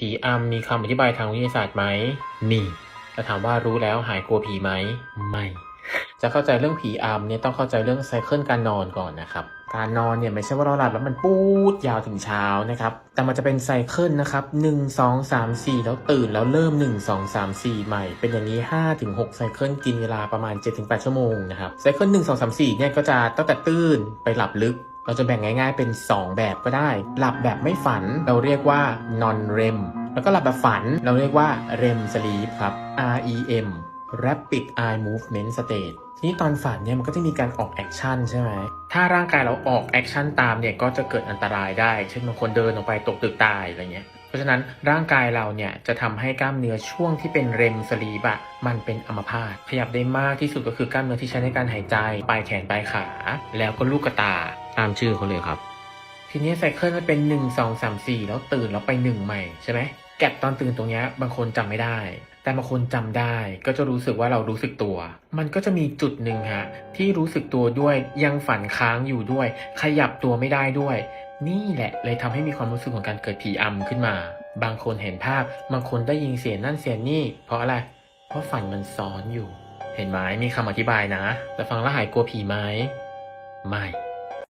ผีอำมีคำอธิบายทางวิทยาศาสตร์ไหม มีแต่ถามว่ารู้แล้วหายกลัวผีไหม ไม่ จะเข้าใจเรื่องผีอำเนี่ยต้องเข้าใจเรื่องไซเคิลการนอนก่อนนะครับ การนอนเนี่ยไม่ใช่ว่าเราหลับแล้วมันปูดยาวถึงเช้านะครับ แต่มันจะเป็นไซเคิลนะครับ1 2 3 4แล้วตื่นแล้วเริ่ม1 2 3 4ใหม่ เป็นอย่างนี้5ถึง6ไซเคิลกินเวลาประมาณ7ถึง8ชั่วโมงนะครับ ไซเคิล1 2 3 4เนี่ยก็จะตั้งแต่ตื่นไปหลับลึก เราจะแบ่งง่าย ๆ เป็น 2 แบบก็ได้ หลับแบบไม่ฝันเราเรียกว่า non REM แล้วก็หลับแบบฝันเราเรียกว่า REM sleep ครับ REM Rapid Eye Movement State ทีนี้ตอนฝันเนี่ยมันก็จะมีการออกแอคชั่นใช่ไหม ถ้าร่างกายเราออกแอคชั่นตามเนี่ยก็จะเกิดอันตรายได้ เช่นบางคนเดินออกไปตกตึกตายอะไรเงี้ย เพราะฉะนั้นร่างกายเราเนี่ยจะทำให้กล้ามเนื้อช่วงที่เป็นเรมสลีปอะมันเป็นอัมพาต ขยับได้มากที่สุดก็คือกล้ามเนื้อที่ใช้ในการหายใจ ปลายแขนปลายขา แล้วก็ลูกกระตา ตามชื่อเขาเลยครับ ทีนี้ไซเคิลมันเป็น1 2 3 4แล้วตื่นแล้วไป1ใหม่ใช่ไหมแก็บตอนตื่นตรงนี้บางคนจำไม่ได้ แต่บางคนจำได้ก็จะรู้สึกว่าเรารู้สึกตัว มันก็จะมีจุดหนึ่งฮะที่รู้สึกตัวด้วยยังฝันค้างอยู่ด้วย ขยับตัวไม่ได้ด้วย นี่แหละเลยทำให้มีความรู้สึกของการเกิดผีอำขึ้นมา บางคนเห็นภาพ บางคนได้ยินเสียงนั่นเสียงนี่ เพราะอะไร เพราะฝันมันซ้อนอยู่ เห็นไหมมีคำอธิบายนะ แต่ฟังแล้วหายกลัวผีไหมไม่